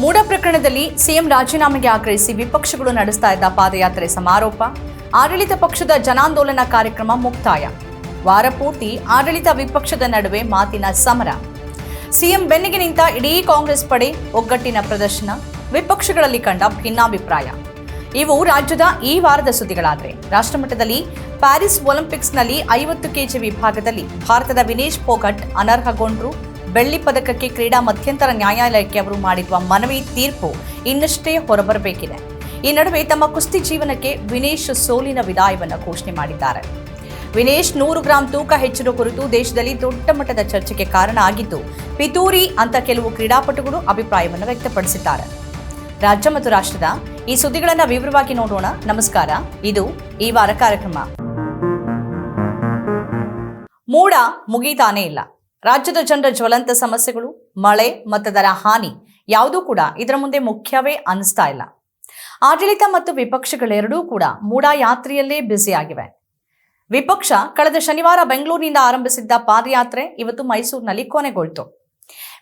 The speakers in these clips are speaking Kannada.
ಮೂಡ ಪ್ರಕರಣದಲ್ಲಿ ಸಿಎಂ ರಾಜೀನಾಮೆಗೆ ಆಗ್ರಹಿಸಿ ವಿಪಕ್ಷಗಳು ನಡೆಸ್ತಾ ಇದ್ದ ಪಾದಯಾತ್ರೆ ಸಮಾರೋಪ. ಆಡಳಿತ ಪಕ್ಷದ ಜನಾಂದೋಲನ ಕಾರ್ಯಕ್ರಮ ಮುಕ್ತಾಯ. ವಾರಪೂರ್ತಿ ಆಡಳಿತ ವಿಪಕ್ಷದ ನಡುವೆ ಮಾತಿನ ಸಮರ. ಸಿಎಂ ಬೆನ್ನಿಗೆ ನಿಂತ ಇಡೀ ಕಾಂಗ್ರೆಸ್ ಪಡೆ ಒಗ್ಗಟ್ಟಿನ ಪ್ರದರ್ಶನ. ವಿಪಕ್ಷಗಳಲ್ಲಿ ಕಂಡ ಭಿನ್ನಾಭಿಪ್ರಾಯ. ಇವು ರಾಜ್ಯದ ಈ ವಾರದ ಸುದ್ದಿಗಳಾದರೆ. ರಾಷ್ಟ್ರಮಟ್ಟದಲ್ಲಿ ಪ್ಯಾರಿಸ್ ಒಲಿಂಪಿಕ್ಸ್ನಲ್ಲಿ ಐವತ್ತು ಕೆಜಿ ವಿಭಾಗದಲ್ಲಿ ಭಾರತದ ವಿನೇಶ್ ಫೋಗಟ್ ಅನರ್ಹಗೊಂಡ್ರು. ಬೆಳ್ಳಿ ಪದಕಕ್ಕೆ ಕ್ರೀಡಾ ಮಧ್ಯಂತರ ನ್ಯಾಯಾಲಯಕ್ಕೆ ಅವರು ಮಾಡಿರುವ ಮನವಿ ತೀರ್ಪು ಇನ್ನಷ್ಟೇ ಹೊರಬರಬೇಕಿದೆ. ಈ ನಡುವೆ ತಮ್ಮ ಕುಸ್ತಿ ಜೀವನಕ್ಕೆ ವಿನೇಶ್ ಸೋಲಿನ ವಿದಾಯವನ್ನು ಘೋಷಣೆ ಮಾಡಿದ್ದಾರೆ. ವಿನೇಶ್ ನೂರು ಗ್ರಾಂ ತೂಕ ಹೆಚ್ಚಿರುವ ಕುರಿತು ದೇಶದಲ್ಲಿ ದೊಡ್ಡ ಮಟ್ಟದ ಚರ್ಚೆಗೆ ಕಾರಣ ಆಗಿದ್ದು, ಪಿತೂರಿ ಅಂತ ಕೆಲವು ಕ್ರೀಡಾಪಟುಗಳು ಅಭಿಪ್ರಾಯವನ್ನು ವ್ಯಕ್ತಪಡಿಸಿದ್ದಾರೆ. ರಾಜ್ಯ ಮತ್ತು ರಾಷ್ಟ್ರದ ಈ ಸುದ್ದಿಗಳನ್ನು ವಿವರವಾಗಿ ನೋಡೋಣ. ನಮಸ್ಕಾರ. ಇದು ಈ ವಾರ ಕಾರ್ಯಕ್ರಮ. ಮೂಡ ಮುಗಿತಾನೇ ಇಲ್ಲ. ರಾಜ್ಯದ ಜನರ ಜ್ವಲಂತ ಸಮಸ್ಯೆಗಳು, ಮಳೆ ಮತದರ ಹಾನಿ ಯಾವುದೂ ಕೂಡ ಇದರ ಮುಂದೆ ಮುಖ್ಯವೇ ಅನಿಸ್ತಾ ಇಲ್ಲ. ಆಡಳಿತ ಮತ್ತು ವಿಪಕ್ಷಗಳೆರಡೂ ಕೂಡ ಮೂಡಾಯಾತ್ರೆಯಲ್ಲೇ ಬ್ಯುಸಿಯಾಗಿವೆ. ವಿಪಕ್ಷ ಕಳೆದ ಶನಿವಾರ ಬೆಂಗಳೂರಿನಿಂದ ಆರಂಭಿಸಿದ್ದ ಪಾದಯಾತ್ರೆ ಇವತ್ತು ಮೈಸೂರಿನಲ್ಲಿ ಕೊನೆಗೊಳ್ತು.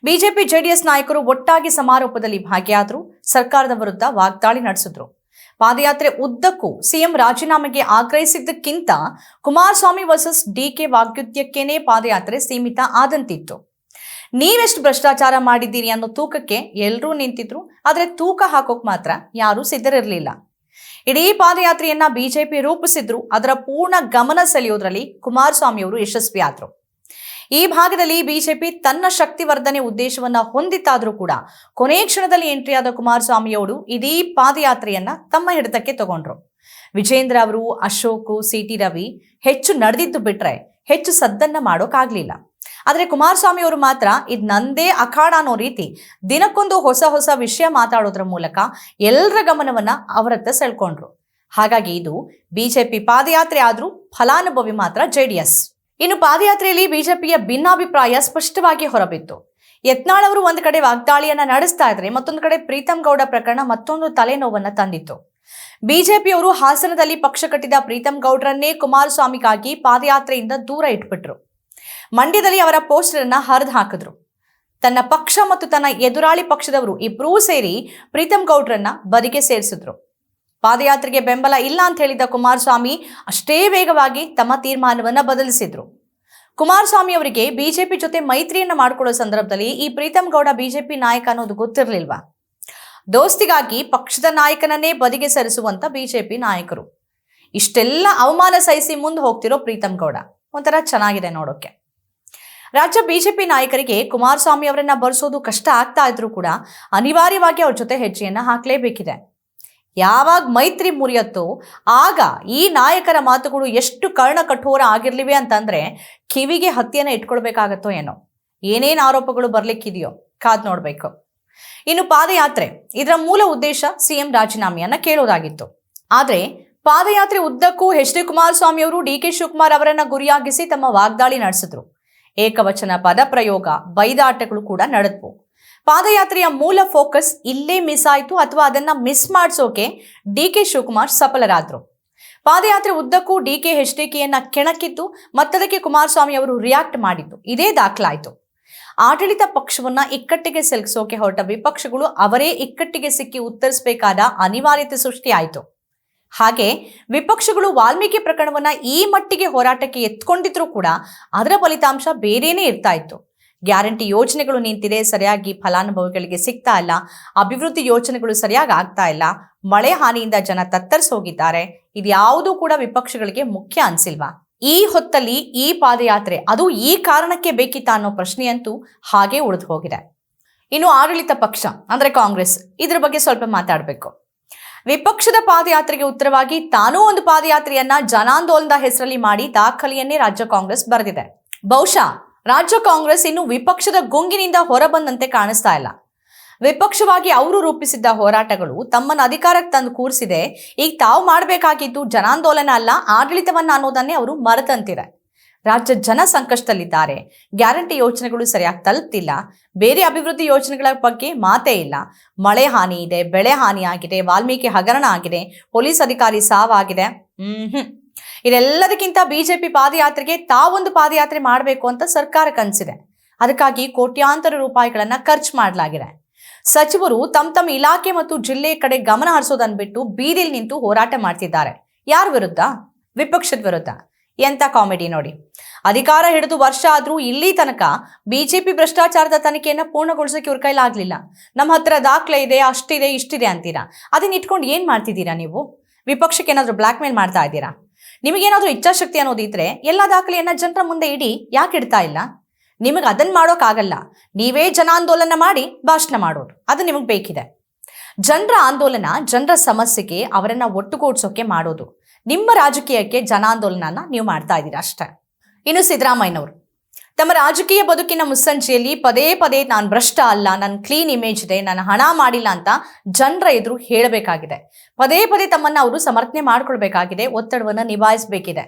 ಬಿಜೆಪಿ, ಜೆಡಿಎಸ್ ನಾಯಕರು ಒಟ್ಟಾಗಿ ಸಮಾರೋಪದಲ್ಲಿ ಭಾಗಿಯಾದರು, ಸರ್ಕಾರದ ವಿರುದ್ಧ ವಾಗ್ದಾಳಿ ನಡೆಸಿದ್ರು. ಪಾದಯಾತ್ರೆ ಉದ್ದಕ್ಕೂ ಸಿಎಂ ರಾಜೀನಾಮೆಗೆ ಆಗ್ರಹಿಸಿದ್ದಕ್ಕಿಂತ ಕುಮಾರಸ್ವಾಮಿ ವರ್ಸಸ್ ಡಿಕೆ ವಾಗ್ಯುದ್ಧಕ್ಕೇನೆ ಪಾದಯಾತ್ರೆ ಸೀಮಿತ ಆದಂತಿತ್ತು. ನೀವೆಷ್ಟು ಭ್ರಷ್ಟಾಚಾರ ಮಾಡಿದ್ದೀರಿ ಅನ್ನೋ ತೂಕಕ್ಕೆ ಎಲ್ಲರೂ ನಿಂತಿದ್ರು, ಆದರೆ ತೂಕ ಹಾಕೋಕ್ ಮಾತ್ರ ಯಾರೂ ಸಿದ್ಧರಿರಲಿಲ್ಲ. ಇಡೀ ಪಾದಯಾತ್ರೆಯನ್ನ ಬಿಜೆಪಿ ರೂಪಿಸಿದ್ರು, ಅದರ ಪೂರ್ಣ ಗಮನ ಸೆಳೆಯೋದ್ರಲ್ಲಿ ಕುಮಾರಸ್ವಾಮಿಯವರು ಯಶಸ್ವಿಯಾದರು. ಈ ಭಾಗದಲ್ಲಿ ಬಿಜೆಪಿ ತನ್ನ ಶಕ್ತಿವರ್ಧನೆ ಉದ್ದೇಶವನ್ನ ಹೊಂದಿತ್ತಾದ್ರೂ ಕೂಡ ಕೊನೆ ಕ್ಷಣದಲ್ಲಿ ಎಂಟ್ರಿಯಾದ ಕುಮಾರಸ್ವಾಮಿ ಅವರು ಇಡೀ ಪಾದಯಾತ್ರೆಯನ್ನ ತಮ್ಮ ಹಿಡಿತಕ್ಕೆ ತಗೊಂಡ್ರು. ವಿಜೇಂದ್ರ ಅವರು, ಅಶೋಕ್ ಸಿ ಟಿ ರವಿ ಹೆಚ್ಚು ನಡೆದಿದ್ದು ಬಿಟ್ರೆ ಹೆಚ್ಚು ಸದ್ದನ್ನ ಮಾಡೋಕ್ಕಾಗ್ಲಿಲ್ಲ ಆದರೆ ಕುಮಾರಸ್ವಾಮಿ ಅವರು ಮಾತ್ರ ಇದು ನಂದೇ ಅಖಾಡ ಅನ್ನೋ ರೀತಿ ದಿನಕ್ಕೊಂದು ಹೊಸ ಹೊಸ ವಿಷಯ ಮಾತಾಡೋದ್ರ ಮೂಲಕ ಎಲ್ಲರ ಗಮನವನ್ನ ಅವರತ್ತ ಸೆಳ್ಕೊಂಡ್ರು. ಹಾಗಾಗಿ ಇದು ಬಿಜೆಪಿ ಪಾದಯಾತ್ರೆ ಆದ್ರೂ ಫಲಾನುಭವಿ ಮಾತ್ರ ಜೆಡಿಎಸ್ ಇನ್ನು ಪಾದಯಾತ್ರೆಯಲ್ಲಿ ಬಿಜೆಪಿಯ ಭಿನ್ನಾಭಿಪ್ರಾಯ ಸ್ಪಷ್ಟವಾಗಿ ಹೊರಬಿತ್ತು ಯತ್ನಾಳ್ ಅವರು ಒಂದು ಕಡೆ ವಾಗ್ದಾಳಿಯನ್ನ ನಡೆಸ್ತಾ ಇದ್ರೆ ಮತ್ತೊಂದು ಕಡೆ ಪ್ರೀತಂ ಗೌಡ ಪ್ರಕರಣ ಮತ್ತೊಂದು ತಲೆನೋವನ್ನ ತಂದಿತ್ತು. ಬಿಜೆಪಿಯವರು ಹಾಸನದಲ್ಲಿ ಪಕ್ಷ ಕಟ್ಟಿದ ಪ್ರೀತಂ ಗೌಡ್ರನ್ನೇ ಕುಮಾರಸ್ವಾಮಿಗಾಗಿ ಪಾದಯಾತ್ರೆಯಿಂದ ದೂರ ಇಟ್ಬಿಟ್ರು. ಮಂಡ್ಯದಲ್ಲಿ ಅವರ ಪೋಸ್ಟರ್ ಅನ್ನ ಹರಿದು ಹಾಕಿದ್ರು. ತನ್ನ ಪಕ್ಷ ಮತ್ತು ತನ್ನ ಎದುರಾಳಿ ಪಕ್ಷದವರು ಇಬ್ಬರೂ ಸೇರಿ ಪ್ರೀತಂ ಗೌಡ್ರನ್ನ ಬದಿಗೆ ಸೇರಿಸಿದ್ರು. ಪಾದಯಾತ್ರೆಗೆ ಬೆಂಬಲ ಇಲ್ಲ ಅಂತ ಹೇಳಿದ ಕುಮಾರಸ್ವಾಮಿ ಅಷ್ಟೇ ವೇಗವಾಗಿ ತಮ್ಮ ತೀರ್ಮಾನವನ್ನು ಬದಲಿಸಿದ್ರು. ಕುಮಾರಸ್ವಾಮಿ ಅವರಿಗೆ ಬಿಜೆಪಿ ಜೊತೆ ಮೈತ್ರಿಯನ್ನ ಮಾಡಿಕೊಳ್ಳೋ ಸಂದರ್ಭದಲ್ಲಿ ಈ ಪ್ರೀತಮ್ ಗೌಡ ಬಿಜೆಪಿ ನಾಯಕ ಅನ್ನೋದು ಗೊತ್ತಿರಲಿಲ್ವಾ? ದೋಸ್ತಿಗಾಗಿ ಪಕ್ಷದ ನಾಯಕನನ್ನೇ ಬದಿಗೆ ಸರಿಸುವಂತ ಬಿಜೆಪಿ ನಾಯಕರು. ಇಷ್ಟೆಲ್ಲ ಅವಮಾನ ಸಹಿಸಿ ಮುಂದೆ ಹೋಗ್ತಿರೋ ಪ್ರೀತಮ್ ಗೌಡ. ಒಂಥರ ಚೆನ್ನಾಗಿದೆ ನೋಡೋಕೆ. ರಾಜ್ಯ ಬಿಜೆಪಿ ನಾಯಕರಿಗೆ ಕುಮಾರಸ್ವಾಮಿ ಅವರನ್ನ ಬರೆಸೋದು ಕಷ್ಟ ಆಗ್ತಾ ಇದ್ರು ಕೂಡ ಅನಿವಾರ್ಯವಾಗಿ ಅವ್ರ ಜೊತೆ ಹೆಜ್ಜೆಯನ್ನು ಹಾಕ್ಲೇಬೇಕಿದೆ. ಯಾವಾಗ ಮೈತ್ರಿ ಮುರಿಯತ್ತೋ ಆಗ ಈ ನಾಯಕರ ಮಾತುಗಳು ಎಷ್ಟು ಕರ್ಣ ಕಠೋರ ಆಗಿರ್ಲಿವೆ ಅಂತಂದ್ರೆ ಕಿವಿಗೆ ಹತ್ತಿಯನ್ನ ಇಟ್ಕೊಳ್ಬೇಕಾಗತ್ತೋ ಏನೋ. ಏನೇನು ಆರೋಪಗಳು ಬರ್ಲಿಕ್ಕಿದೆಯೋ ಕಾದ್ ನೋಡ್ಬೇಕು. ಇನ್ನು ಪಾದಯಾತ್ರೆ. ಇದರ ಮೂಲ ಉದ್ದೇಶ ಸಿಎಂ ರಾಜೀನಾಮೆಯನ್ನ ಕೇಳೋದಾಗಿತ್ತು. ಆದ್ರೆ ಪಾದಯಾತ್ರೆ ಉದ್ದಕ್ಕೂ ಎಚ್ ಡಿ ಕುಮಾರಸ್ವಾಮಿ ಅವರು ಡಿ ಕೆ ಶಿವಕುಮಾರ್ ಅವರನ್ನ ಗುರಿಯಾಗಿಸಿ ತಮ್ಮ ವಾಗ್ದಾಳಿ ನಡೆಸಿದ್ರು. ಏಕವಚನ ಪದ ಪ್ರಯೋಗ ಬೈದಾಟಗಳು ಕೂಡ ನಡೆದ್ವು. ಪಾದಯಾತ್ರೆಯ ಮೂಲ ಫೋಕಸ್ ಇಲ್ಲೇ ಮಿಸ್ ಆಯಿತು ಅಥವಾ ಅದನ್ನ ಮಿಸ್ ಮಾಡಿಸೋಕೆ ಡಿ ಕೆ ಶಿವಕುಮಾರ್ ಸಫಲರಾದರು. ಪಾದಯಾತ್ರೆ ಉದ್ದಕ್ಕೂ ಡಿ ಕೆ ಎಚ್ ಡಿ ಕೆಯನ್ನ ಕೆಣಕಿದ್ದು ಮತ್ತದಕ್ಕೆ ಕುಮಾರಸ್ವಾಮಿ ಅವರು ರಿಯಾಕ್ಟ್ ಮಾಡಿದ್ದು. ಇದೇ ದಾಖಲಾಯಿತು. ಆಡಳಿತ ಪಕ್ಷವನ್ನ ಇಕ್ಕಟ್ಟಿಗೆ ಸಿಲುಕಿಸೋಕೆ ಹೊರಟ ವಿಪಕ್ಷಗಳು ಅವರೇ ಇಕ್ಕಟ್ಟಿಗೆ ಸಿಕ್ಕಿ ಉತ್ತರಿಸಬೇಕಾದ ಅನಿವಾರ್ಯತೆ ಸೃಷ್ಟಿಯಾಯಿತು. ಹಾಗೆ ವಿಪಕ್ಷಗಳು ವಾಲ್ಮೀಕಿ ಪ್ರಕರಣವನ್ನ ಈ ಮಟ್ಟಿಗೆ ಹೋರಾಟಕ್ಕೆ ಎತ್ಕೊಂಡಿದ್ರು ಕೂಡ ಅದರ ಫಲಿತಾಂಶ ಬೇರೇನೇ ಇರ್ತಾ ಇತ್ತು. ಗ್ಯಾರಂಟಿ ಯೋಜನೆಗಳು ನಿಂತಿದೆ, ಸರಿಯಾಗಿ ಫಲಾನುಭವಿಗಳಿಗೆ ಸಿಗ್ತಾ ಇಲ್ಲ, ಅಭಿವೃದ್ಧಿ ಯೋಜನೆಗಳು ಸರಿಯಾಗಿ ಆಗ್ತಾ ಇಲ್ಲ, ಮಳೆ ಹಾನಿಯಿಂದ ಜನ ತತ್ತರಿಸಿ ಹೋಗಿದ್ದಾರೆ ಇದ್ಯಾವುದೂ ಕೂಡ ವಿಪಕ್ಷಗಳಿಗೆ ಮುಖ್ಯ ಅನ್ಸಿಲ್ವಾ? ಈ ಹೊತ್ತಲ್ಲಿ ಈ ಪಾದಯಾತ್ರೆ, ಅದು ಈ ಕಾರಣಕ್ಕೆ ಬೇಕಿತ್ತ ಅನ್ನೋ ಪ್ರಶ್ನೆಯಂತೂ ಹಾಗೆ ಉಳಿದು ಹೋಗಿದೆ. ಇನ್ನು ಆಡಳಿತ ಪಕ್ಷ, ಅಂದ್ರೆ ಕಾಂಗ್ರೆಸ್, ಇದ್ರ ಬಗ್ಗೆ ಸ್ವಲ್ಪ ಮಾತಾಡಬೇಕು. ವಿಪಕ್ಷದ ಪಾದಯಾತ್ರೆಗೆ ಉತ್ತರವಾಗಿ, ತಾನೂ ಒಂದು ಪಾದಯಾತ್ರೆಯನ್ನ ಜನಾಂದೋಲನದ ಹೆಸರಲ್ಲಿ ಮಾಡಿ ದಾಖಲೆಯನ್ನೇ ರಾಜ್ಯ ಕಾಂಗ್ರೆಸ್ ಬರೆದಿದೆ. ಬಹುಶಃ ರಾಜ್ಯ ಕಾಂಗ್ರೆಸ್ ಇನ್ನು ವಿಪಕ್ಷದ ಗುಂಗಿನಿಂದ ಹೊರಬಂದಂತೆ ಕಾಣಿಸ್ತಾ ಇಲ್ಲ. ವಿಪಕ್ಷವಾಗಿ ಅವರು ರೂಪಿಸಿದ್ದ ಹೋರಾಟಗಳು ತಮ್ಮನ್ನು ಅಧಿಕಾರಕ್ಕೆ ತಂದು ಕೂರಿಸಿದೆ. ಈಗ ತಾವು ಮಾಡಬೇಕಾಗಿದ್ದು ಜನಾಂದೋಲನ ಅಲ್ಲ, ಆಡಳಿತವನ್ನ ಅನ್ನೋದನ್ನೇ ಅವರು ಮರೆತಂತಿದೆ. ರಾಜ್ಯ ಜನ ಸಂಕಷ್ಟದಲ್ಲಿದ್ದಾರೆ. ಗ್ಯಾರಂಟಿ ಯೋಜನೆಗಳು ಸರಿಯಾಗಿ ತಲುಪ್ತಿಲ್ಲ. ಬೇರೆ ಅಭಿವೃದ್ಧಿ ಯೋಜನೆಗಳ ಬಗ್ಗೆ ಮಾತೇ ಇಲ್ಲ. ಮಳೆ ಹಾನಿ ಇದೆ, ಬೆಳೆ ಹಾನಿ ಆಗಿದೆ ವಾಲ್ಮೀಕಿ ಹಗರಣ ಆಗಿದೆ, ಪೊಲೀಸ್ ಅಧಿಕಾರಿ ಸಾವಾಗಿದೆ. ಹ್ಮ್. ಇದೆಲ್ಲದಕ್ಕಿಂತ ಬಿಜೆಪಿ ಪಾದಯಾತ್ರೆಗೆ ತಾವೊಂದು ಪಾದಯಾತ್ರೆ ಮಾಡಬೇಕು ಅಂತ ಸರ್ಕಾರ ಕನಸಿದೆ. ಅದಕ್ಕಾಗಿ ಕೋಟ್ಯಾಂತರ ರೂಪಾಯಿಗಳನ್ನ ಖರ್ಚು ಮಾಡಲಾಗಿದೆ. ಸಚಿವರು ತಮ್ಮ ತಮ್ಮ ಇಲಾಖೆ ಮತ್ತು ಜಿಲ್ಲೆ ಕಡೆ ಗಮನ ಹರಿಸೋದನ್ನ ಬಿಟ್ಟು ಬೀದಿಲ್ ನಿಂತು ಹೋರಾಟ ಮಾಡ್ತಿದ್ದಾರೆ. ಯಾರ ವಿರುದ್ಧ? ವಿಪಕ್ಷದ ವಿರುದ್ಧ. ಎಂತ ಕಾಮಿಡಿ ನೋಡಿ. ಅಧಿಕಾರ ಹಿಡಿದು ವರ್ಷ ಆದ್ರೂ ಇಲ್ಲಿ ತನಕ ಬಿಜೆಪಿ ಭ್ರಷ್ಟಾಚಾರದ ತನಿಖೆಯನ್ನ ಪೂರ್ಣಗೊಳಿಸೋಕೆ ಇವ್ರ ಕೈಲಾಗ್ಲಿಲ್ಲ. ನಮ್ಮ ಹತ್ರ ದಾಖಲೆ ಇದೆ, ಅಷ್ಟಿದೆ, ಇಷ್ಟಿದೆ ಅಂತೀರಾ? ಅದನ್ನ ಇಟ್ಕೊಂಡು ಏನ್ ಮಾಡ್ತಿದ್ದೀರಾ ನೀವು? ವಿಪಕ್ಷಕ್ಕೆ ಏನಾದ್ರು ಬ್ಲಾಕ್ ಮೇಲ್ ಮಾಡ್ತಾ ಇದ್ದೀರಾ? ನಿಮಗೇನಾದ್ರೂ ಇಚ್ಛಾಶಕ್ತಿ ಅನ್ನೋದಿದ್ರೆ ಎಲ್ಲ ದಾಖಲೆಯನ್ನ ಜನರ ಮುಂದೆ ಇಡಿ, ಯಾಕೆ ಇಡ್ತಾ ಇಲ್ಲ? ನಿಮಗೆ ಅದನ್ನ ಮಾಡೋಕ್ಕಾಗಲ್ಲ ನೀವೇ ಜನಾಂದೋಲನ ಮಾಡಿ ಭಾಷಣ ಮಾಡೋದು. ಅದು ನಿಮಗೆ ಬೇಕಿದೆ. ಜನರ ಆಂದೋಲನ ಜನರ ಸಮಸ್ಯೆಗೆ ಅವರನ್ನ ಒಟ್ಟುಗೂಡ್ಸೋಕೆ ಮಾಡೋದು. ನಿಮ್ಮ ರಾಜಕೀಯಕ್ಕೆ ಜನಾಂದೋಲನನ ನೀವು ಮಾಡ್ತಾ ಇದ್ದೀರಾ ಅಷ್ಟೇ. ಇನ್ನು ಸಿದ್ದರಾಮಯ್ಯನವರು. ತಮ್ಮ ರಾಜಕೀಯ ಬದುಕಿನ ಮುಸ್ಸಂಜೆಯಲ್ಲಿ ಪದೇ ಪದೇ ನಾನು ಭ್ರಷ್ಟ ಅಲ್ಲ ನನ್ನ ಕ್ಲೀನ್ ಇಮೇಜ್ ಇದೆ, ನಾನು ಹಣ ಮಾಡಿಲ್ಲ ಅಂತ ಜನರ ಎದುರು ಹೇಳಬೇಕಾಗಿದೆ. ಪದೇ ಪದೇ ತಮ್ಮನ್ನ ಅವರು ಸಮರ್ಥನೆ ಮಾಡಿಕೊಳ್ಬೇಕಾಗಿದೆ, ಒತ್ತಡವನ್ನು ನಿಭಾಯಿಸಬೇಕಿದೆ.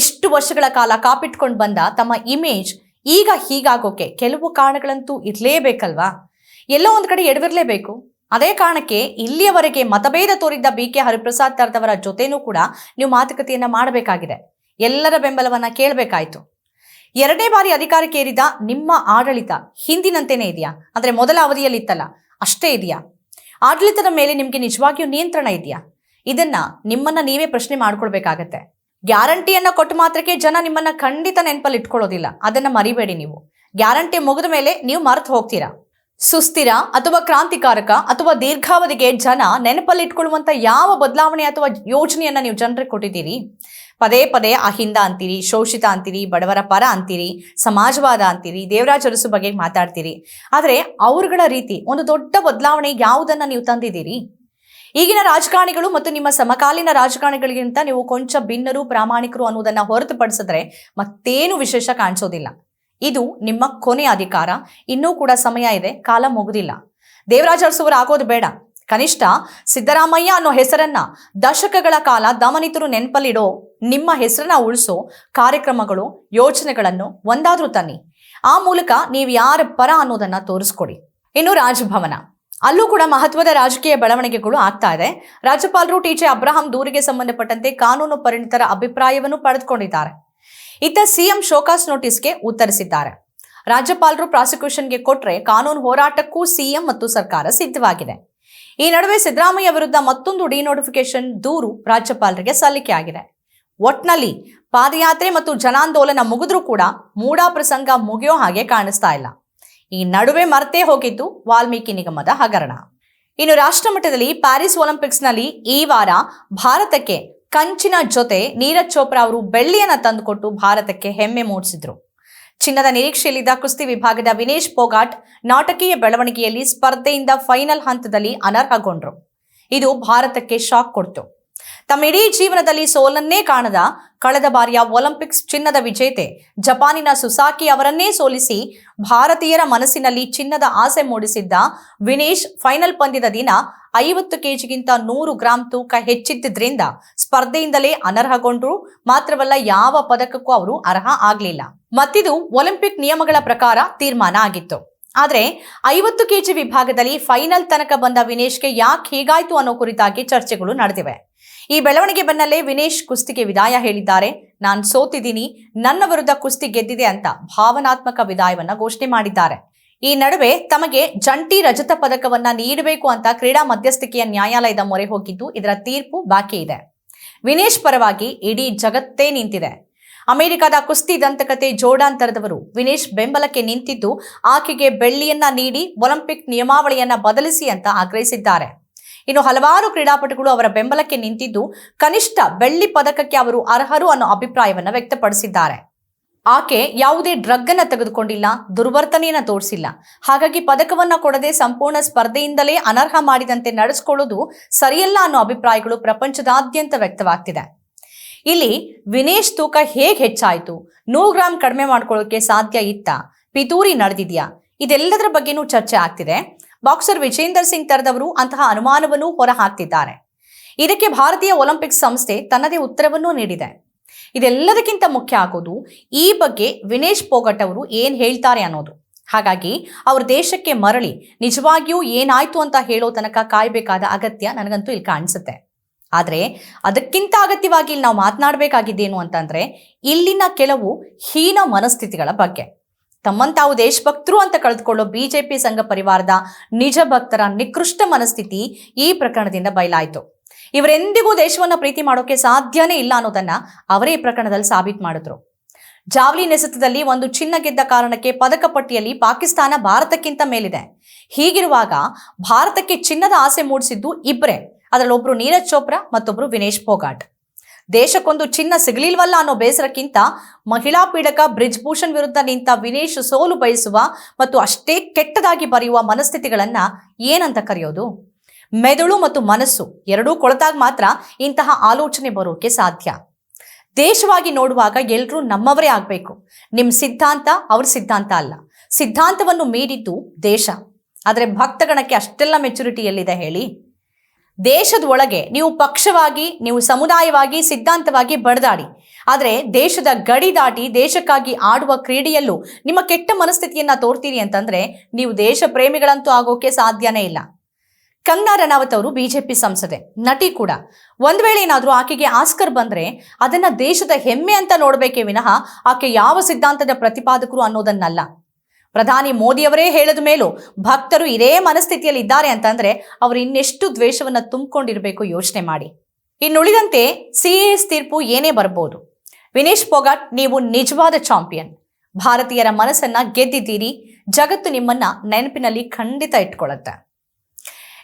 ಇಷ್ಟು ವರ್ಷಗಳ ಕಾಲ ಕಾಪಿಟ್ಕೊಂಡು ಬಂದ ತಮ್ಮ ಇಮೇಜ್ ಈಗ ಹೀಗಾಗೋಕೆ ಕೆಲವು ಕಾರಣಗಳಂತೂ ಇರಲೇಬೇಕಲ್ವಾ? ಎಲ್ಲೋ ಒಂದು ಕಡೆ ಎಡವಿರಲೇಬೇಕು. ಅದೇ ಕಾರಣಕ್ಕೆ ಇಲ್ಲಿಯವರೆಗೆ ಮತಭೇದ ತೋರಿದ್ದ ಬಿ ಕೆ ಹರಿಪ್ರಸಾದ್ ತರದವರ ಜೊತೆನೂ ಕೂಡ ನೀವು ಮಾತುಕತೆಯನ್ನ ಮಾಡಬೇಕಾಗಿದೆ. ಎಲ್ಲರ ಬೆಂಬಲವನ್ನ ಕೇಳಬೇಕಾಯ್ತು. ಎರಡನೇ ಬಾರಿ ಅಧಿಕಾರಕ್ಕೇರಿದ ನಿಮ್ಮ ಆಡಳಿತ ಹಿಂದಿನಂತೆಯೇ ಇದೆಯಾ? ಅಂದ್ರೆ ಮೊದಲ ಅವಧಿಯಲ್ಲಿ ಇತ್ತಲ್ಲ ಅಷ್ಟೇ ಇದೆಯಾ? ಆಡಳಿತದ ಮೇಲೆ ನಿಮ್ಗೆ ನಿಜವಾಗಿಯೂ ನಿಯಂತ್ರಣ ಇದೆಯಾ? ಇದನ್ನ ನಿಮ್ಮನ್ನ ನೀವೇ ಪ್ರಶ್ನೆ ಮಾಡ್ಕೊಳ್ಬೇಕಾಗತ್ತೆ. ಗ್ಯಾರಂಟಿಯನ್ನ ಕೊಟ್ಟ ಮಾತ್ರಕ್ಕೆ ಜನ ನಿಮ್ಮನ್ನ ಖಂಡಿತ ನೆನಪಲ್ಲಿ ಇಟ್ಕೊಳ್ಳೋದಿಲ್ಲ. ಅದನ್ನ ಮರಿಬೇಡಿ ನೀವು. ಗ್ಯಾರಂಟಿ ಮುಗಿದ ಮೇಲೆ ನೀವು ಮರೆತು ಹೋಗ್ತೀರಾ? ಸುಸ್ಥಿರ ಅಥವಾ ಕ್ರಾಂತಿಕಾರಕ ಅಥವಾ ದೀರ್ಘಾವಧಿಗೆ ಜನ ನೆನಪಲ್ಲಿ ಇಟ್ಕೊಳ್ಳುವಂತ ಯಾವ ಬದಲಾವಣೆ ಅಥವಾ ಯೋಜನೆಯನ್ನ ನೀವು ಜನರಿಗೆ ಕೊಟ್ಟಿದ್ದೀರಿ? ಪದೇ ಪದೇ ಅಹಿಂದ ಅಂತೀರಿ, ಶೋಷಿತ ಅಂತೀರಿ, ಬಡವರ ಪರ ಅಂತೀರಿ, ಸಮಾಜವಾದ ಅಂತೀರಿ, ದೇವರಾಜ ಅರಸು ಬಗ್ಗೆ ಮಾತಾಡ್ತೀರಿ. ಆದರೆ ಅವರುಗಳ ರೀತಿ, ಒಂದು ದೊಡ್ಡ ಬದಲಾವಣೆ ಯಾವುದನ್ನ ನೀವು ತಂದಿದ್ದೀರಿ? ಈಗಿನ ರಾಜಕಾರಣಿಗಳು ಮತ್ತು ನಿಮ್ಮ ಸಮಕಾಲೀನ ರಾಜಕಾರಣಿಗಳಿಗಿಂತ ನೀವು ಕೊಂಚ ಭಿನ್ನರು, ಪ್ರಾಮಾಣಿಕರು ಅನ್ನೋದನ್ನ ಹೊರತುಪಡಿಸಿದ್ರೆ ಮತ್ತೇನು ವಿಶೇಷ ಕಾಣಿಸೋದಿಲ್ಲ. ಇದು ನಿಮ್ಮ ಕೊನೆ ಅಧಿಕಾರ, ಇನ್ನೂ ಕೂಡ ಸಮಯ ಇದೆ, ಕಾಲ ಮುಗುದಿಲ್ಲ. ದೇವರಾಜ ಅರಸುವರು ಆಗೋದು ಬೇಡ. ಕನಿಷ್ಠ ಸಿದ್ದರಾಮಯ್ಯ ಅನ್ನೋ ಹೆಸರನ್ನ ದಶಕಗಳ ಕಾಲ ದಮನಿತರು ನೆನಪಲ್ಲಿಡೋ, ನಿಮ್ಮ ಹೆಸರನ್ನ ಉಳಿಸೋ ಕಾರ್ಯಕ್ರಮಗಳು ಯೋಜನೆಗಳನ್ನು ಒಂದಾದ್ರೂ ತನ್ನಿ. ಆ ಮೂಲಕ ನೀವು ಯಾರ ಪರ ಅನ್ನೋದನ್ನ ತೋರಿಸ್ಕೊಡಿ. ಇನ್ನು ರಾಜಭವನ. ಅಲ್ಲೂ ಕೂಡ ಮಹತ್ವದ ರಾಜಕೀಯ ಬೆಳವಣಿಗೆಗಳು ಆಗ್ತಾ ಇದೆ. ರಾಜ್ಯಪಾಲರು ಟಿಜೆ ಅಬ್ರಹಾಂ ದೂರಿಗೆ ಸಂಬಂಧಪಟ್ಟಂತೆ ಕಾನೂನು ಪರಿಣಿತರ ಅಭಿಪ್ರಾಯವನ್ನು ಪಡೆದುಕೊಂಡಿದ್ದಾರೆ. ಇತ್ತ ಸಿಎಂ ಶೋಕಾಸ್ ನೋಟಿಸ್ಗೆ ಉತ್ತರಿಸಿದ್ದಾರೆ. ರಾಜ್ಯಪಾಲರು ಪ್ರಾಸಿಕ್ಯೂಷನ್ಗೆ ಕೊಟ್ರೆ ಕಾನೂನು ಹೋರಾಟಕ್ಕೂ ಸಿಎಂ ಮತ್ತು ಸರ್ಕಾರ ಸಿದ್ಧವಾಗಿದೆ. ಈ ನಡುವೆ ಸಿದ್ದರಾಮಯ್ಯ ವಿರುದ್ಧ ಮತ್ತೊಂದು ಡಿನೋಟಿಫಿಕೇಶನ್ ದೂರು ರಾಜ್ಯಪಾಲರಿಗೆ ಸಲ್ಲಿಕೆ ಆಗಿದೆ. ಒಟ್ನಲ್ಲಿ ಪಾದಯಾತ್ರೆ ಮತ್ತು ಜನಾಂದೋಲನ ಮುಗಿದ್ರೂ ಕೂಡ ಮೂಡಾ ಪ್ರಸಂಗ ಮುಗಿಯೋ ಹಾಗೆ ಕಾಣಿಸ್ತಾ ಇಲ್ಲ. ಈ ನಡುವೆ ಮರ್ತೇ ಹೋಗಿದ್ದು ವಾಲ್ಮೀಕಿ ನಿಗಮದ ಹಗರಣ. ಇನ್ನು ರಾಷ್ಟ್ರಮಟ್ಟದಲ್ಲಿ ಪ್ಯಾರಿಸ್ ಒಲಿಂಪಿಕ್ಸ್ನಲ್ಲಿ ಈ ವಾರ ಭಾರತಕ್ಕೆ ಕಂಚಿನ ಜೊತೆ ನೀರಜ್ ಚೋಪ್ರಾ ಅವರು ಬೆಳ್ಳಿಯನ್ನ ತಂದುಕೊಟ್ಟು ಭಾರತಕ್ಕೆ ಹೆಮ್ಮೆ ಮೂಡಿಸಿದ್ರು. ಚಿನ್ನದ ನಿರೀಕ್ಷೆಯಲ್ಲಿದ್ದ ಕುಸ್ತಿ ವಿಭಾಗದ ವಿನೇಶ್ ಪೋಗಾಟ್ ನಾಟಕೀಯ ಬೆಳವಣಿಗೆಯಲ್ಲಿ ಸ್ಪರ್ಧೆಯಿಂದ ಫೈನಲ್ ಹಂತದಲ್ಲಿ ಅನರ್ಹಗೊಂಡ್ರು. ಇದು ಭಾರತಕ್ಕೆ ಶಾಕ್ ಕೊಡ್ತು. ತಮ್ಮ ಇಡೀ ಜೀವನದಲ್ಲಿ ಸೋಲನ್ನೇ ಕಾಣದ ಕಳೆದ ಬಾರಿಯ ಒಲಿಂಪಿಕ್ಸ್ ಚಿನ್ನದ ವಿಜೇತೆ ಜಪಾನಿನ ಸುಸಾಕಿ ಅವರನ್ನೇ ಸೋಲಿಸಿ ಭಾರತೀಯರ ಮನಸ್ಸಿನಲ್ಲಿ ಚಿನ್ನದ ಆಸೆ ಮೂಡಿಸಿದ್ದ ವಿನೇಶ್ ಫೈನಲ್ ಪಂದ್ಯದ ದಿನ ಐವತ್ತು ಕೆಜಿಗಿಂತ ನೂರು ಗ್ರಾಂ ತೂಕ ಹೆಚ್ಚಿದ್ದರಿಂದ ಸ್ಪರ್ಧೆಯಿಂದಲೇ ಅನರ್ಹಗೊಂಡ್ರು. ಮಾತ್ರವಲ್ಲ, ಯಾವ ಪದಕಕ್ಕೂ ಅವರು ಅರ್ಹ ಆಗಲಿಲ್ಲ. ಮತ್ತಿದು ಒಲಿಂಪಿಕ್ ನಿಯಮಗಳ ಪ್ರಕಾರ ತೀರ್ಮಾನ ಆಗಿತ್ತು. ಆದರೆ, ಐವತ್ತು ಕೆಜಿ ವಿಭಾಗದಲ್ಲಿ ಫೈನಲ್ ತನಕ ಬಂದ ವಿನೇಶ್ಗೆ ಯಾಕೆ ಹೀಗಾಯ್ತು ಅನ್ನೋ ಕುರಿತಾಗಿ ಚರ್ಚೆಗಳು ನಡೆದಿವೆ. ಈ ಬೆಳವಣಿಗೆ ಬೆನ್ನಲ್ಲೇ ವಿನೇಶ್ ಕುಸ್ತಿಗೆ ವಿದಾಯ ಹೇಳಿದ್ದಾರೆ. ನಾನು ಸೋತಿದ್ದೀನಿ, ನನ್ನ ವಿರುದ್ಧ ಕುಸ್ತಿ ಗೆದ್ದಿದೆ ಅಂತ ಭಾವನಾತ್ಮಕ ವಿದಾಯವನ್ನ ಘೋಷಣೆ ಮಾಡಿದ್ದಾರೆ. ಈ ನಡುವೆ ತಮಗೆ ಜಂಟಿ ರಜತ ಪದಕವನ್ನ ನೀಡಬೇಕು ಅಂತ ಕ್ರೀಡಾ ಮಧ್ಯಸ್ಥಿಕೆಯ ನ್ಯಾಯಾಲಯದ ಮೊರೆ ಹೋಗಿದ್ದು ಇದರ ತೀರ್ಪು ಬಾಕಿ ಇದೆ. ವಿನೇಶ್ ಪರವಾಗಿ ಇಡೀ ಜಗತ್ತೇ ನಿಂತಿದೆ. ಅಮೆರಿಕದ ಕುಸ್ತಿ ದಂತಕತೆ ಜೋರ್ಡಾನ್ ತರದವರು ವಿನೇಶ್ ಬೆಂಬಲಕ್ಕೆ ನಿಂತಿದ್ದು ಆಕೆಗೆ ಬೆಳ್ಳಿಯನ್ನ ನೀಡಿ ಒಲಿಂಪಿಕ್ ನಿಯಮಾವಳಿಯನ್ನ ಬದಲಿಸಿ ಅಂತ ಆಗ್ರಹಿಸಿದ್ದಾರೆ. ಇನ್ನು ಹಲವಾರು ಕ್ರೀಡಾಪಟುಗಳು ಅವರ ಬೆಂಬಲಕ್ಕೆ ನಿಂತಿದ್ದು ಕನಿಷ್ಠ ಬೆಳ್ಳಿ ಪದಕಕ್ಕೆ ಅವರು ಅರ್ಹರು ಅನ್ನೋ ಅಭಿಪ್ರಾಯವನ್ನ ವ್ಯಕ್ತಪಡಿಸಿದ್ದಾರೆ. ಆಕೆ ಯಾವುದೇ ಡ್ರಗ್ ಅನ್ನ ತೆಗೆದುಕೊಂಡಿಲ್ಲ, ದುರ್ವರ್ತನೆಯನ್ನ ತೋರಿಸಿಲ್ಲ. ಹಾಗಾಗಿ ಪದಕವನ್ನ ಕೊಡದೆ ಸಂಪೂರ್ಣ ಸ್ಪರ್ಧೆಯಿಂದಲೇ ಅನರ್ಹ ಮಾಡಿದಂತೆ ನಡೆಸಿಕೊಳ್ಳೋದು ಸರಿಯಲ್ಲ ಅನ್ನೋ ಅಭಿಪ್ರಾಯಗಳು ಪ್ರಪಂಚದಾದ್ಯಂತ ವ್ಯಕ್ತವಾಗ್ತಿದೆ. ಇಲ್ಲಿ ವಿನೇಶ್ ತೂಕ ಹೇಗೆ ಹೆಚ್ಚಾಯಿತು? ನೂರು ಗ್ರಾಮ್ ಕಡಿಮೆ ಮಾಡ್ಕೊಳ್ಳೋಕೆ ಸಾಧ್ಯ ಇತ್ತ? ಪಿತೂರಿ ನಡೆದಿದ್ಯಾ? ಇದೆಲ್ಲದರ ಬಗ್ಗೆನೂ ಚರ್ಚೆ ಆಗ್ತಿದೆ. ಬಾಕ್ಸರ್ ವಿಜೇಂದರ್ ಸಿಂಗ್ ತರದವರು ಅಂತಹ ಅನುಮಾನವನ್ನು ಹೊರಹಾಕ್ತಿದ್ದಾರೆ. ಇದಕ್ಕೆ ಭಾರತೀಯ ಒಲಿಂಪಿಕ್ಸ್ ಸಂಸ್ಥೆ ತನ್ನದೇ ಉತ್ತರವನ್ನೂ ನೀಡಿದೆ. ಇದೆಲ್ಲದಕ್ಕಿಂತ ಮುಖ್ಯ ಆಗೋದು ಈ ಬಗ್ಗೆ ವಿನೇಶ್ ಪೋಗಟ್ ಅವರು ಏನು ಹೇಳ್ತಾರೆ ಅನ್ನೋದು. ಹಾಗಾಗಿ ಅವ್ರ ದೇಶಕ್ಕೆ ಮರಳಿ ನಿಜವಾಗಿಯೂ ಏನಾಯ್ತು ಅಂತ ಹೇಳೋ ತನಕ ಕಾಯಬೇಕಾದ ಅಗತ್ಯ ನನಗಂತೂ ಇಲ್ಲಿ ಕಾಣಿಸುತ್ತೆ. ಆದರೆ ಅದಕ್ಕಿಂತ ಅಗತ್ಯವಾಗಿ ಇಲ್ಲಿ ನಾವು ಮಾತನಾಡಬೇಕಾಗಿದ್ದೇನು ಅಂತಂದ್ರೆ ಇಲ್ಲಿನ ಕೆಲವು ಹೀನ ಮನಸ್ಥಿತಿಗಳ ಬಗ್ಗೆ. ತಮ್ಮಂತಾವು ದೇಶಭಕ್ತರು ಅಂತ ಕಳೆದುಕೊಳ್ಳೋ ಬಿಜೆಪಿ ಸಂಘ ಪರಿವಾರದ ನಿಜ ಭಕ್ತರ ನಿಕೃಷ್ಟ ಮನಸ್ಥಿತಿ ಈ ಪ್ರಕರಣದಿಂದ ಬಯಲಾಯಿತು. ಇವರೆಂದಿಗೂ ದೇಶವನ್ನ ಪ್ರೀತಿ ಮಾಡೋಕೆ ಸಾಧ್ಯನೇ ಇಲ್ಲ ಅನ್ನೋದನ್ನ ಅವರೇ ಪ್ರಕರಣದಲ್ಲಿ ಸಾಬೀತು ಮಾಡಿದ್ರು. ಜಾವ್ಲಿ ಎಸೆತದಲ್ಲಿ ಒಂದು ಚಿನ್ನ ಗೆದ್ದ ಕಾರಣಕ್ಕೆ ಪದಕ ಪಟ್ಟಿಯಲ್ಲಿ ಪಾಕಿಸ್ತಾನ ಭಾರತಕ್ಕಿಂತ ಮೇಲಿದೆ. ಹೀಗಿರುವಾಗ ಭಾರತಕ್ಕೆ ಚಿನ್ನದ ಆಸೆ ಮೂಡಿಸಿದ್ದು ಇಬ್ಬರೇ ಅದರಲ್ಲೊಬ್ರು ನೀರಜ್ ಚೋಪ್ರಾ, ಮತ್ತೊಬ್ರು ವಿನೇಶ್ ಫೋಗಾಟ್ ದೇಶಕ್ಕೊಂದು ಚಿನ್ನ ಸಿಗಲಿಲ್ವಲ್ಲ ಅನ್ನೋ ಬೇಸರಕ್ಕಿಂತ ಮಹಿಳಾ ಪೀಡಕ ಬ್ರಿಜ್ಭೂಷಣ್ ವಿರುದ್ಧ ನಿಂತ ವಿನೇಶ್ ಸೋಲು ಬಯಸುವ ಮತ್ತು ಅಷ್ಟೇ ಕೆಟ್ಟದಾಗಿ ಬರೆಯುವ ಮನಸ್ಥಿತಿಗಳನ್ನ ಏನಂತ ಕರೆಯೋದು? ಮೆದುಳು ಮತ್ತು ಮನಸ್ಸು ಎರಡೂ ಕೊಳತಾಗ ಮಾತ್ರ ಇಂತಹ ಆಲೋಚನೆ ಬರೋಕೆ ಸಾಧ್ಯ. ದೇಶವಾಗಿ ನೋಡುವಾಗ ಎಲ್ಲರೂ ನಮ್ಮವರೇ ಆಗಬೇಕು. ನಿಮ್ಮ ಸಿದ್ಧಾಂತ ಅವ್ರ ಸಿದ್ಧಾಂತ ಅಲ್ಲ. ಸಿದ್ಧಾಂತವನ್ನು ಮೀರಿದ್ದು ದೇಶ. ಆದರೆ ಭಕ್ತಗಣಕ್ಕೆ ಅಷ್ಟೆಲ್ಲ ಮೆಚುರಿಟಿ ಎಲ್ಲಿದೆ ಹೇಳಿ? ದೇಶದ ಒಳಗೆ ನೀವು ಪಕ್ಷವಾಗಿ, ನೀವು ಸಮುದಾಯವಾಗಿ, ಸಿದ್ಧಾಂತವಾಗಿ ಬಡದಾಡಿ. ಆದರೆ ದೇಶದ ಗಡಿ ದಾಟಿ ದೇಶಕ್ಕಾಗಿ ಆಡುವ ಕ್ರೀಡೆಯಲ್ಲೂ ನಿಮ್ಮ ಕೆಟ್ಟ ಮನಸ್ಥಿತಿಯನ್ನ ತೋರ್ತೀರಿ ಅಂತಂದ್ರೆ ನೀವು ದೇಶ ಪ್ರೇಮಿಗಳಂತೂ ಆಗೋಕೆ ಸಾಧ್ಯನೇ ಇಲ್ಲ. ಕಂಗನಾ ರಣಾವತ್ ಅವರು ಬಿಜೆಪಿ ಸಂಸದೆ, ನಟಿ ಕೂಡ. ಒಂದ್ ವೇಳೆ ಏನಾದರೂ ಆಕೆಗೆ ಆಸ್ಕರ್ ಬಂದ್ರೆ ಅದನ್ನ ದೇಶದ ಹೆಮ್ಮೆ ಅಂತ ನೋಡಬೇಕೇ ವಿನಃ ಆಕೆ ಯಾವ ಸಿದ್ಧಾಂತದ ಪ್ರತಿಪಾದಕರು ಅನ್ನೋದನ್ನಲ್ಲ. ಪ್ರಧಾನಿ ಮೋದಿಯವರೇ ಹೇಳಿದ ಮೇಲೂ ಭಕ್ತರು ಇದೇ ಮನಸ್ಥಿತಿಯಲ್ಲಿ ಇದ್ದಾರೆ ಅಂತಂದ್ರೆ ಅವರು ಇನ್ನೆಷ್ಟು ದ್ವೇಷವನ್ನ ತುಂಬಿಕೊಂಡಿರಬೇಕು ಯೋಚನೆ ಮಾಡಿ. ಇನ್ನುಳಿದಂತೆ ಸಿಎಎಸ್ ತೀರ್ಪು ಏನೇ ಬರಬಹುದು ವಿನೇಶ್ ಪೊಗಾಟ್, ನೀವು ನಿಜವಾದ ಚಾಂಪಿಯನ್. ಭಾರತೀಯರ ಮನಸ್ಸನ್ನ ಗೆದ್ದಿದ್ದೀರಿ, ಜಗತ್ತು ನಿಮ್ಮನ್ನ ನೆನಪಿನಲ್ಲಿ ಖಂಡಿತ ಇಟ್ಕೊಳ್ಳುತ್ತೆ.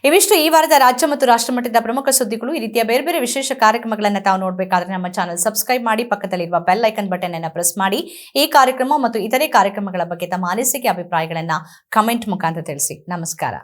ಇವಿಷ್ಟು ಈ ವಾರದ ರಾಜ್ಯ ಮತ್ತು ರಾಷ್ಟ್ರಮಟ್ಟದ ಪ್ರಮುಖ ಸುದ್ದಿಗಳು. ಈ ರೀತಿಯ ಬೇರೆ ಬೇರೆ ವಿಶೇಷ ಕಾರ್ಯಕ್ರಮಗಳನ್ನು ತಾವು ನೋಡಬೇಕಾದ್ರೆ ನಮ್ಮ ಚಾನಲ್ ಸಬ್ಸ್ಕ್ರೈಬ್ ಮಾಡಿ, ಪಕ್ಕದಲ್ಲಿರುವ ಬೆಲ್ ಐಕನ್ ಬಟನ್ ಅನ್ನು ಪ್ರೆಸ್ ಮಾಡಿ. ಈ ಕಾರ್ಯಕ್ರಮ ಮತ್ತು ಇತರೆ ಕಾರ್ಯಕ್ರಮಗಳ ಬಗ್ಗೆ ತಮ್ಮ ಅನಿಸಿಕೆ, ಅಭಿಪ್ರಾಯಗಳನ್ನು ಕಮೆಂಟ್ ಮುಖಾಂತರ ತಿಳಿಸಿ. ನಮಸ್ಕಾರ.